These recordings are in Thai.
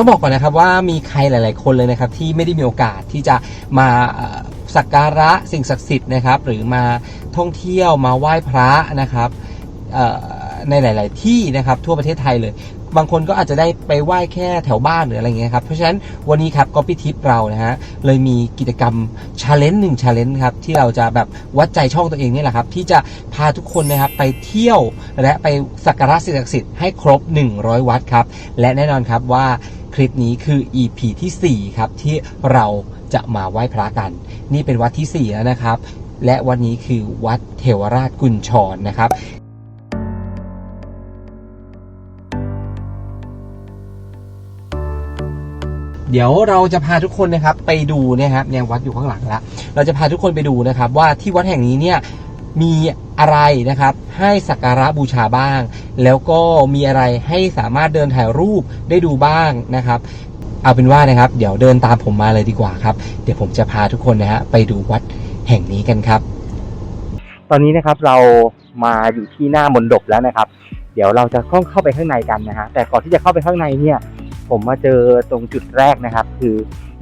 ต้องบอกก่อนนะครับว่ามีใครหลาย ๆ คนเลยนะครับที่ไม่ได้มีโอกาสที่จะมาสักการะสิ่งศักดิ์สิทธิ์นะครับ หรือมาท่องเที่ยวมาไหว้พระนะครับในหลาย ๆ ที่นะครับทั่วประเทศไทยเลย บางคนก็อาจจะได้ไปไหว้แค่แถวบ้านหรืออะไรเงี้ยครับเพราะฉะนั้นวันนี้ครับก็พิทิปเรานะฮะเลยมีกิจกรรมชาเลนจ์หนึ่งชาเลนจ์ครับที่เราจะแบบวัดใจช่องตัวเองนี่แหละครับ ที่จะพาทุกคนนะครับไปเที่ยวและไปสักการะสิ่งศักดิ์สิทธิ์ให้ครบ 100 วัดครับ และแน่นอนครับว่า คลิปนี้คือ EP ทีสี่ 4 ครับ ที่เราจะมาไหว้พระกัน นี่เป็นวัดทีสี่ 4 แล้วนะครับ และวันนี้คือวัดเทวราชกุญชรนะครับเดี๋ยวเราจะพาทุกคนนะครับไปดูเนะครับเนี่ยวัดอยู่ข้างหลังแล้ว เราจะพาทุกคนไปดูนะครับ ว่าที่วัดแห่งนี้เนี่ย มีอะไรนะครับ ให้สักการะบูชาบ้าง แล้วก็มีอะไรให้สามารถเดินถ่ายรูปได้ดูบ้างนะครับ เอาเป็นว่านะครับ เดี๋ยวเดินตามผมมาเลยดีกว่าครับ เดี๋ยวผมจะพาทุกคนนะฮะไปดูวัดแห่งนี้กันครับ ตอนนี้นะครับเรามาอยู่ที่หน้ามนดบแล้วนะครับ เดี๋ยวเราจะต้องเข้าไปข้างในกันนะฮะแต่ก่อนที่จะเข้าไปข้างในเนี่ย ผมมาเจอตรงจุดแรกนะครับ คือ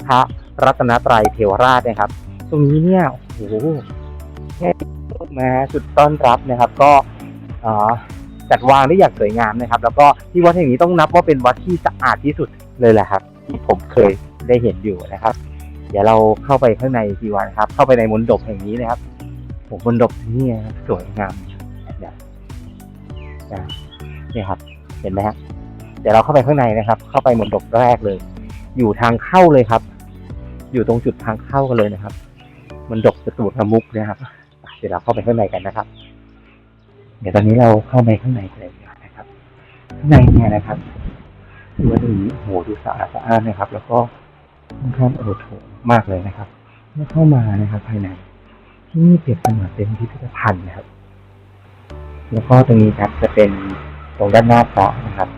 พระรัตนตรัยเทวราชนะครับ ตรงนี้เนี่ยโอ้โหแค่ มาจุดต้อนรับนะครับ ก็จัดวางได้อย่างสวยงามนะครับ แล้วก็ที่วัดแห่งนี้ต้องนับว่าเป็นวัดที่สะอาดที่สุดเลยแหละครับ ที่ผมเคยได้เห็นอยู่นะครับ เดี๋ยวเราเข้าไปข้างในดีว่านครับ เข้าไปในมณฑปแห่งนี้นะครับผมมณฑปที่นี่สวยงามเนี่ยวนี่ครับ เห็นไหมฮะเดี๋ยวเราเข้าไปข้างในนะครับ เข้าไปมณฑปแรกเลย อยู่ทางเข้าเลยครับ อยู่ตรงจุดทางเข้ากันเลยนะครับมณฑปสตูรมุกนะครับ เดี๋ยวเราเข้าไปข้างในกันนะครับ เดี๋ยวตอนนี้เราเข้าไปข้างในกันเลยนะครับ ข้างในเนี่ยนะครับดูว่าตรงนี้โอ้โหดูสะอาดสะอาดนะครับ แล้วก็ค่อนข้างโอโถงมากเลยนะครับเมื่อเข้ามานะครับ ภายในที่นี่เปรียบเสมือนเป็นพิพิธภัณฑ์นะครับ แล้วก็ตรงนี้ครับจะเป็นตรงด้านหน้าพระนะครับ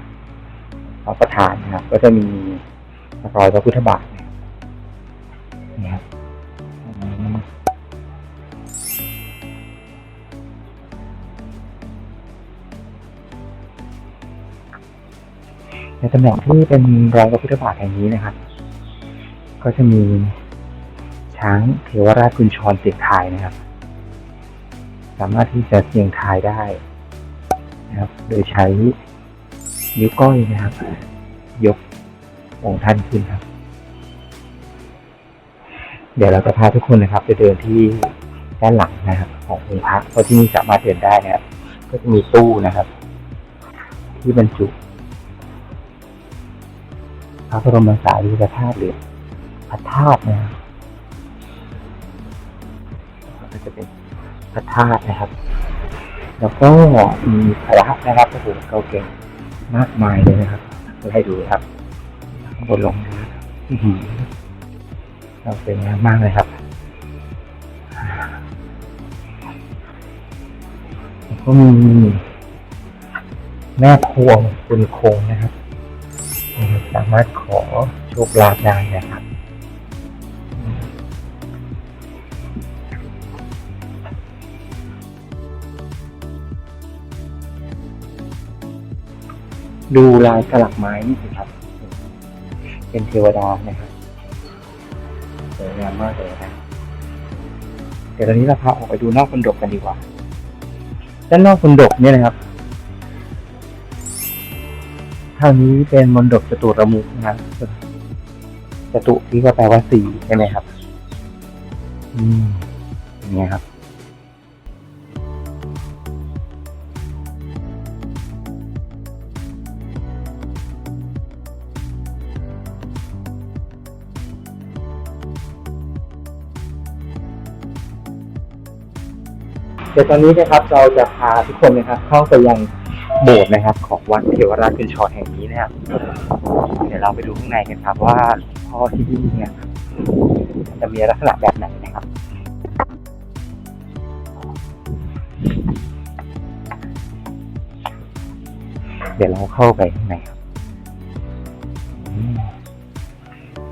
พระประธานนะครับ ก็จะมีรอยพระพุทธบาทนะครับ ในตำแหน่งที่เป็นรอยพระพุทธบาทแห่งนี้นะครับ ก็จะมีช้างเทวราชกุญชรเสียงทายนะครับ สามารถที่จะเสียงทายได้นะครับ โดยใช้นิ้วก้อยนะครับ ยกองค์ท่านขึ้นครับ เดี๋ยวเราจะพาทุกคนนะครับไปเดินที่ด้านหลังนะครับ ขององค์พระเพราะที่นี่สามารถเดินได้นะครับ ก็จะมีตู้นะครับ ที่บรรจุ พระบรมสารีริกธาตุหรือพระธาตุนะครับก็จะเป็นพระธาตุนะครับ แล้วก็มีพระนะครับโอ้โหเก่าเก่งมากมายเลยนะครับให้ดูครับบนลงนะครับเราเป็นมากเลยครับก็มีแม่พวงคุณคงนะครับ สามารถขอโชคลาภได้นะครับดูลายสลักไม้นี่สิครับ เป็นเทวดานะครับสวยงามมากเลยนะ เดี๋ยวตอนนี้เราพาออกไปดูนอกคนดกกันดีกว่า ด้านนอกคนดกเนี่ยนะครับ ทางนี้เป็นมนดบจตุรมุขนะครับจตุที่ก็แปลว่าสี่ใช่ไหมครับ อืมอย่างเงี้ยครับเดี๋ยวตอนนี้นะครับเราจะพาทุกคนนะครับ เข้าไปยัง โบสถ์นะครับ ของวัดเทวราชกุญชรแห่งนี้นะครับเดี๋ยวเราไปดูข้างในกันครับ ว่าพ่อที่นี่เนี่ยจะมีลักษณะแบบไหนนะครับเดี๋ยวเราเข้าไปข้างในครับ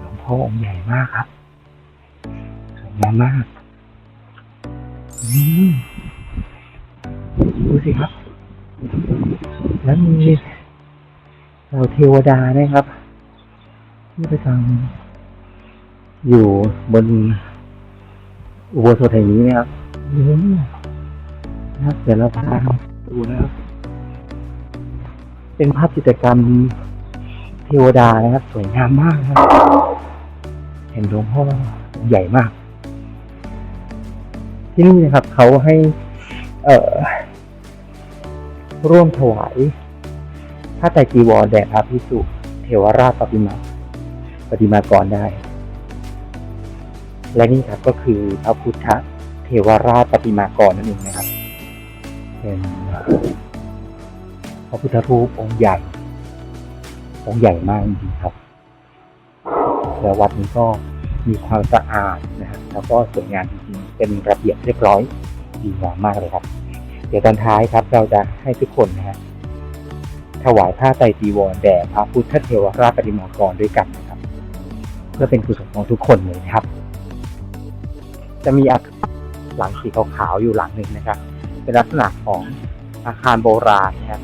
หลวงพ่อองค์ใหญ่มากครับสวยงามมากดูสิครับ แล้วมีเราเทวดานะครับ ที่ไปทางอยู่บนอุโบสถแห่งนี้นะครับนี่นะครับเดี๋ยวเราพาดูนะครับ เป็นภาพจิตรกรรมเทวดานะครับ สวยงามมากนะครับ เห็นหลวงพ่อใหญ่มาก ที่นี่นะครับเขาให้ เอ่อ ร่วมถวายผ้าไตรจีวรแด่พระพิสุเทวราชปฏิมาปฏิมากรได้ และนี่ครับก็คือพระพุทธเทวราชปฏิมากรนั่นเองนะครับ เป็นพระพุทธรูปองค์ใหญ่ องค์ใหญ่มากจริงๆครับ แล้ววัดนี้ก็มีความสะอาดนะครับแล้วก็สวยงามจริงๆเป็นระเบียบเรียบร้อยดีงามมากเลยครับ เดี๋ยวตอนท้ายครับเราจะให้ทุกคนนะฮะถวายผ้าไตรจีวรแด่พระพุทธเทวราชปฏิมากรด้วยกันนะครับ เพื่อเป็นกุศลของทุกคนเลยนะครับ จะมีอาคารหลังสีขาวๆอยู่หลังหนึ่งนะครับ เป็นลักษณะของอาคารโบราณนะครับ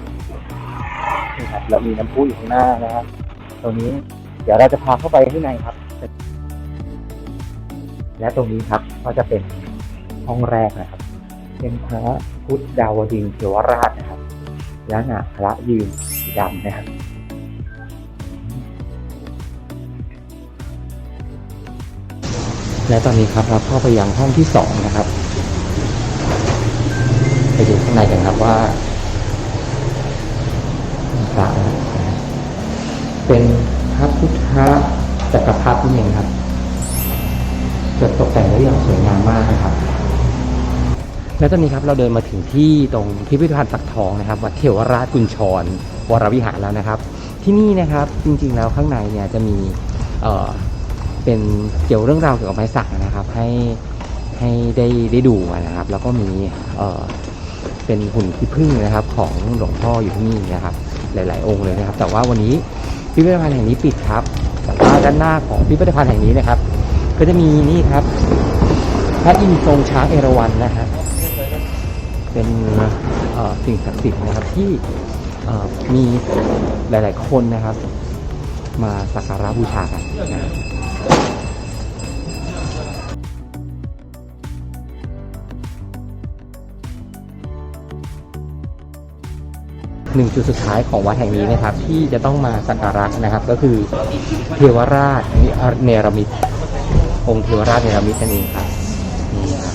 นี่ครับแล้วมีน้ำพุอยู่ข้างหน้านะครับตรงนี้เดี๋ยวเราจะพาเข้าไปข้างในครับ และตรงนี้ครับก็จะเป็นห้องแรกนะครับ เป็นพระ พุทธดาวดินเทวราชนะครับและหนาพระยืนสีดำนะครับและตอนนี้ครับเราเข้าไปยังห้องที่สองนะครับ ไปดูข้างในกันครับว่าพระเป็นพระพุทธจักรพรรดินี่เองครับจะตกแต่งไว้อย่างสวยงามมากนะครับ และตอนนี้ครับเราเดินมาถึงที่ตรงพิพิธภัณฑ์สักทองนะครับวัดเทวราชกุญชรวรวิหารแล้วนะครับ ที่นี่นะครับจริงๆแล้วข้างในเนี่ยจะมีเอ่อเป็นเกี่ยวเรื่องราวเกี่ยวกับไม้สักนะครับให้ให้ได้ได้ดูนะครับ แล้วก็มีเอ่อเป็นหุ่นขี้ผึ้งนะครับของหลวงพ่ออยู่ที่นี่นะครับหลาย ๆ องค์เลยนะครับ แต่ว่าวันนี้พิพิธภัณฑ์แห่งนี้ปิดครับแต่ว่าด้านหน้าของพิพิธภัณฑ์แห่งนี้นะครับ ก็จะมีนี่ครับพระอินทร์ทรงช้างเอราวัณนะครับ เป็นสิ่งศักดิ์สิทธิ์นะครับที่มีหลาย ๆ คนนะครับ มาสักการะบูชากันนะครับหนึ่งจุดสุดท้ายของวัดแห่งนี้นะครับ ที่จะต้องมาสักการะนะครับ ก็คือเทวราชเนรมิตองค์เทวราชเนรมิตนั่นเองครับนี่ครับ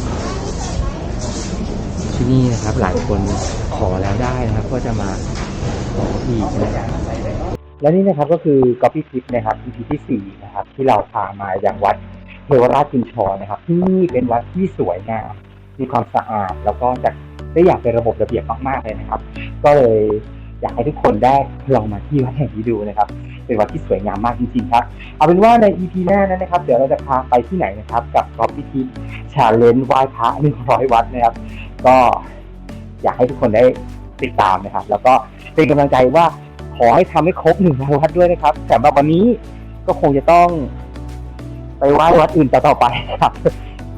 ที่นี่นะครับหลายคนขอแล้วได้นะครับ ก็จะมาขออีกนะครับและนี่นะครับก็คือกอปปี้ทิปนะครับ EP ที่สี่นะครับ ที่เราพามาอย่างวัดเทวราชกุญชรนะครับ ที่นี่เป็นวัดที่สวยงามมีความสะอาด แล้วก็จัดได้อย่างเป็นระบบระเบียบมากๆเลยนะครับ ก็เลยอยากให้ทุกคนได้ลองมาที่วัดแห่งนี้ดูนะครับ เป็นวัดที่สวยงามมากจริงๆครับ เอาเป็นว่าใน EP หน้านั้นนะครับ เดี๋ยวเราจะพาไปที่ไหนนะครับ กับกอปปี้ทิปชาเลนจ์ไหว้พระหนึ่งร้อยวัดนะครับ ก็อยากให้ทุกคนได้ติดตามนะครับ แล้วก็เป็นกำลังใจว่าขอให้ทำให้ครบหนึ่งวัดด้วยนะครับแต่แบบวันนี้ก็คงจะต้อง ไปไหว้วัดอื่นต่อไปครับ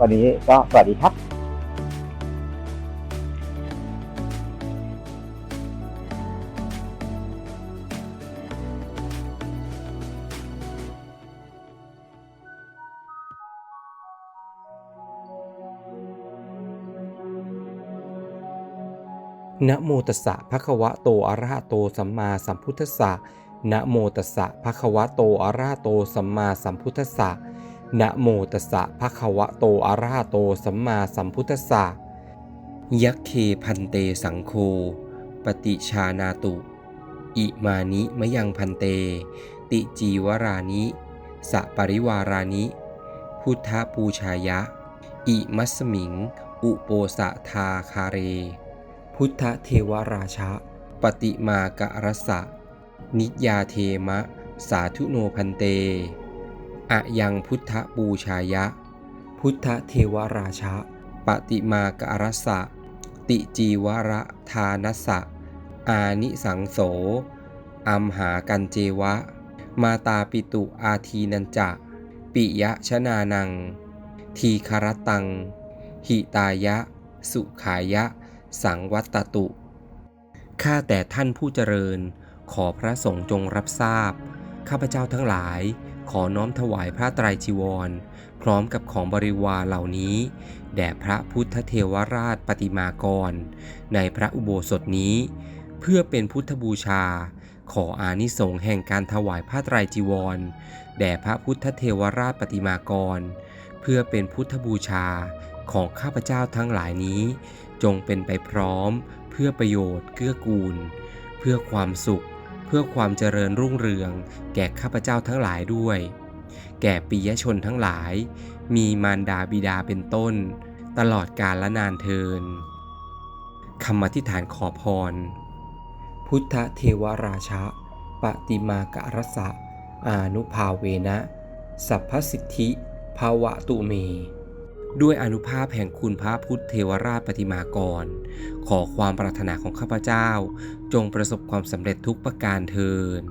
วันนี้ก็สวัสดีครับ นะโมตัสสะภะคะวะโตอะระหะโตสัมมาสัมพุทธัสสะนะโมตัสสะภะคะวะโตอะระหะโตสัมมาสัมพุทธัสสะนะโมตัสสะภะคะวะโตอะระหะโตสัมมาสัมพุทธัสสะยัคเคพันเตสังโฆปฏิชานาตุ อิมานิมะยังพันเต ติจีวรานิสะปริวารานิ พุทธปูชายะ อิมัสมิง อุโปสะทาคาเร พุทธเทวราชะ ปฏิมากะรสะ นิยาเทมะ สาธุโนพันเต อะยังพุทธบูชายะ พุทธเทวราชะ ปฏิมากะรสะ ติจีวระทานสสะ อานิสังโส อัมหากันเจวะ มาตาปิตุอาทีนันจะ ปิยะชนานัง ทีคารตัง หิตายะ สุขายะ สังวัตตุ ข้าแต่ท่านผู้เจริญ ขอพระสงฆ์จงรับทราบ ข้าพเจ้าทั้งหลาย ขอน้อมถวายพระไตรจีวร พร้อมกับของบริวารเหล่านี้ แด่พระพุทธเทวราชปฏิมากร ในพระอุโบสถนี้ เพื่อเป็นพุทธบูชา ขออานิสงส์แห่งการถวายผ้าไตรจีวร แด่พระพุทธเทวราชปฏิมากร เพื่อเป็นพุทธบูชาของข้าพเจ้าทั้งหลายนี้ จงเป็นไปพร้อม เพื่อประโยชน์เกื้อกูล เพื่อความสุข เพื่อความเจริญรุ่งเรือง แก่ข้าพเจ้าทั้งหลายด้วย แก่ปิยชนทั้งหลาย มีมารดาบิดาเป็นต้น ตลอดกาลและนานเทินคำอธิษฐานขอพร พุทธเทวราชะปฏิมากรสะ อานุภาเวนะ สัพพสิทธิภาวะตุเม ด้วยอนุภาพแห่งคุณพระพุทธเทวราชปฏิมากร ขอความปรารถนาของข้าพเจ้า จงประสบความสำเร็จทุกประการเทิน